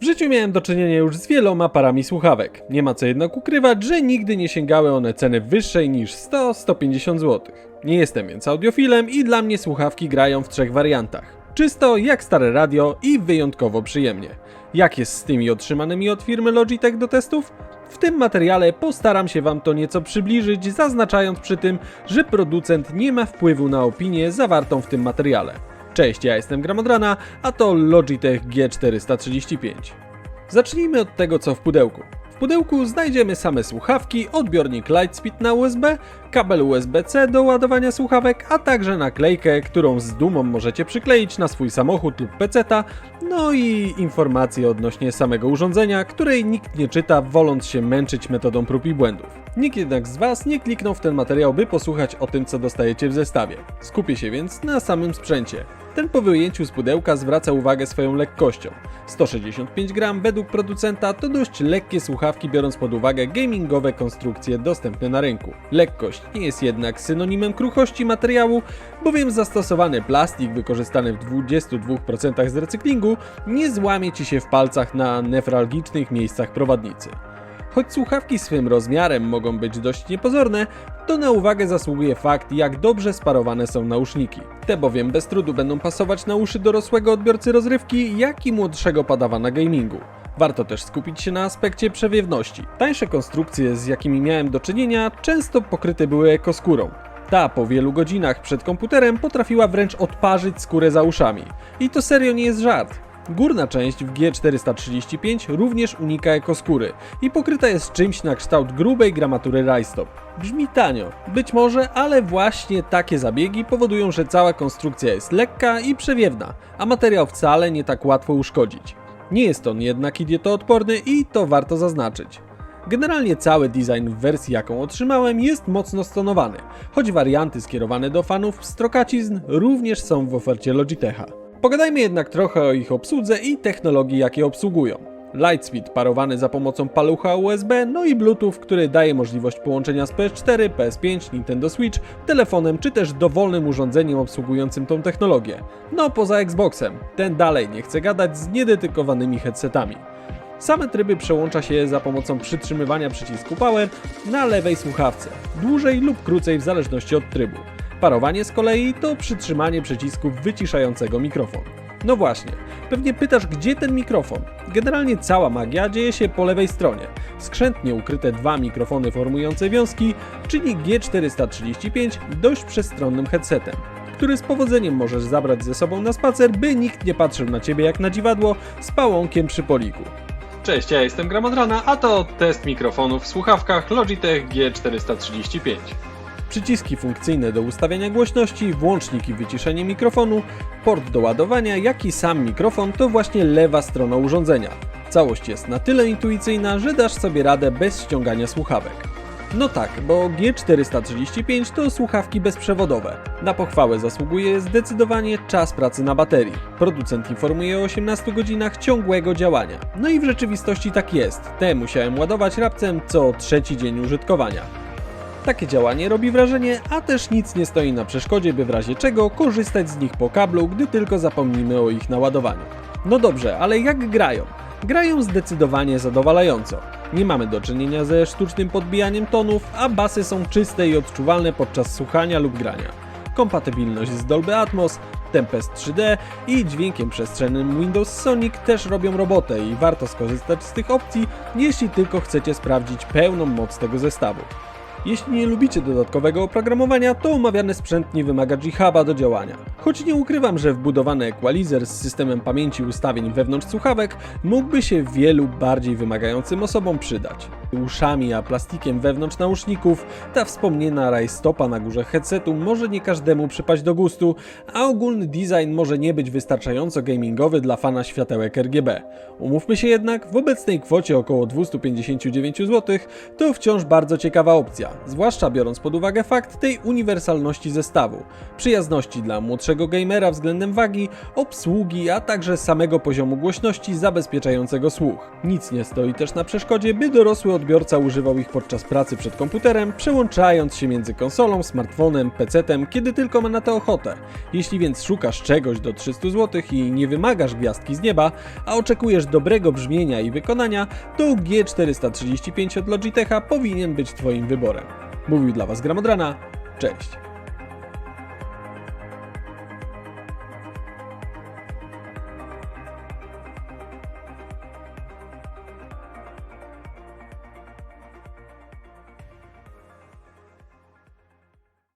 W życiu miałem do czynienia już z wieloma parami słuchawek. Nie ma co jednak ukrywać, że nigdy nie sięgały one ceny wyższej niż 100-150 zł. Nie jestem więc audiofilem i dla mnie słuchawki grają w trzech wariantach. Czysto jak stare radio i wyjątkowo przyjemnie. Jak jest z tymi otrzymanymi od firmy Logitech do testów? W tym materiale postaram się Wam to nieco przybliżyć, zaznaczając przy tym, że producent nie ma wpływu na opinię zawartą w tym materiale. Cześć, ja jestem Gramodrana, a to Logitech G435. Zacznijmy od tego, co w pudełku. Pudełku znajdziemy same słuchawki, odbiornik Lightspeed na USB, kabel USB-C do ładowania słuchawek, a także naklejkę, którą z dumą możecie przykleić na swój samochód lub peceta, no i informacje odnośnie samego urządzenia, której nikt nie czyta, woląc się męczyć metodą prób i błędów. Nikt jednak z Was nie kliknął w ten materiał, by posłuchać o tym, co dostajecie w zestawie. Skupię się więc na samym sprzęcie. Ten po wyjęciu z pudełka zwraca uwagę swoją lekkością. 165 gram według producenta to dość lekkie słuchawki biorąc pod uwagę gamingowe konstrukcje dostępne na rynku. Lekkość nie jest jednak synonimem kruchości materiału, bowiem zastosowany plastik wykorzystany w 22% z recyklingu nie złamie Ci się w palcach na newralgicznych miejscach prowadnicy. Choć słuchawki swym rozmiarem mogą być dość niepozorne, to na uwagę zasługuje fakt, jak dobrze sparowane są nauszniki. Te bowiem bez trudu będą pasować na uszy dorosłego odbiorcy rozrywki, jak i młodszego padawana gamingu. Warto też skupić się na aspekcie przewiewności. Tańsze konstrukcje, z jakimi miałem do czynienia, często pokryte były ekoskórą. Ta po wielu godzinach przed komputerem potrafiła wręcz odparzyć skórę za uszami. I to serio nie jest żart. Górna część w G435 również unika ekoskóry i pokryta jest czymś na kształt grubej gramatury rajstop. Brzmi tanio, być może, ale właśnie takie zabiegi powodują, że cała konstrukcja jest lekka i przewiewna, a materiał wcale nie tak łatwo uszkodzić. Nie jest on jednak idiotoodporny i to warto zaznaczyć. Generalnie cały design w wersji jaką otrzymałem jest mocno stonowany, choć warianty skierowane do fanów pstrokacizn również są w ofercie Logitecha. Pogadajmy jednak trochę o ich obsłudze i technologii jakie obsługują. Lightspeed parowany za pomocą palucha USB, no i Bluetooth, który daje możliwość połączenia z PS4, PS5, Nintendo Switch, telefonem czy też dowolnym urządzeniem obsługującym tą technologię. No poza Xboxem, ten dalej nie chce gadać z niededykowanymi headsetami. Same tryby przełącza się za pomocą przytrzymywania przycisku Power na lewej słuchawce, dłużej lub krócej w zależności od trybu. Parowanie z kolei to przytrzymanie przycisku wyciszającego mikrofon. No właśnie, pewnie pytasz, gdzie ten mikrofon? Generalnie cała magia dzieje się po lewej stronie. Skrzętnie ukryte dwa mikrofony formujące wiązki czyni G435 dość przestronnym headsetem, który z powodzeniem możesz zabrać ze sobą na spacer, by nikt nie patrzył na ciebie jak na dziwadło z pałąkiem przy poliku. Cześć, ja jestem Gramadrana, a to test mikrofonów w słuchawkach Logitech G435. Przyciski funkcyjne do ustawiania głośności, włącznik i wyciszenie mikrofonu, port do ładowania, jak i sam mikrofon to właśnie lewa strona urządzenia. Całość jest na tyle intuicyjna, że dasz sobie radę bez ściągania słuchawek. No tak, bo G435 to słuchawki bezprzewodowe. Na pochwałę zasługuje zdecydowanie czas pracy na baterii. Producent informuje o 18 godzinach ciągłego działania. No i w rzeczywistości tak jest. Te musiałem ładować raptem co trzeci dzień użytkowania. Takie działanie robi wrażenie, a też nic nie stoi na przeszkodzie, by w razie czego korzystać z nich po kablu, gdy tylko zapomnimy o ich naładowaniu. No dobrze, ale jak grają? Grają zdecydowanie zadowalająco. Nie mamy do czynienia ze sztucznym podbijaniem tonów, a basy są czyste i odczuwalne podczas słuchania lub grania. Kompatybilność z Dolby Atmos, Tempest 3D i dźwiękiem przestrzennym Windows Sonic też robią robotę i warto skorzystać z tych opcji, jeśli tylko chcecie sprawdzić pełną moc tego zestawu. Jeśli nie lubicie dodatkowego oprogramowania, to omawiany sprzęt nie wymaga G-Huba do działania. Choć nie ukrywam, że wbudowany equalizer z systemem pamięci ustawień wewnątrz słuchawek mógłby się wielu bardziej wymagającym osobom przydać. Uszami a plastikiem wewnątrz nauszników, ta wspomniana rajstopa na górze headsetu może nie każdemu przypaść do gustu, a ogólny design może nie być wystarczająco gamingowy dla fana światełek RGB. Umówmy się jednak, w obecnej kwocie około 259 zł to wciąż bardzo ciekawa opcja, zwłaszcza biorąc pod uwagę fakt tej uniwersalności zestawu, przyjazności dla młodszego gamera względem wagi, obsługi, a także samego poziomu głośności zabezpieczającego słuch. Nic nie stoi też na przeszkodzie, by dorosły odbiorca używał ich podczas pracy przed komputerem, przełączając się między konsolą, smartfonem, PC-tem, kiedy tylko ma na to ochotę. Jeśli więc szukasz czegoś do 300 zł i nie wymagasz gwiazdki z nieba, a oczekujesz dobrego brzmienia i wykonania, to G435 od Logitecha powinien być Twoim wyborem. Mówił dla Was Gramodrana, cześć!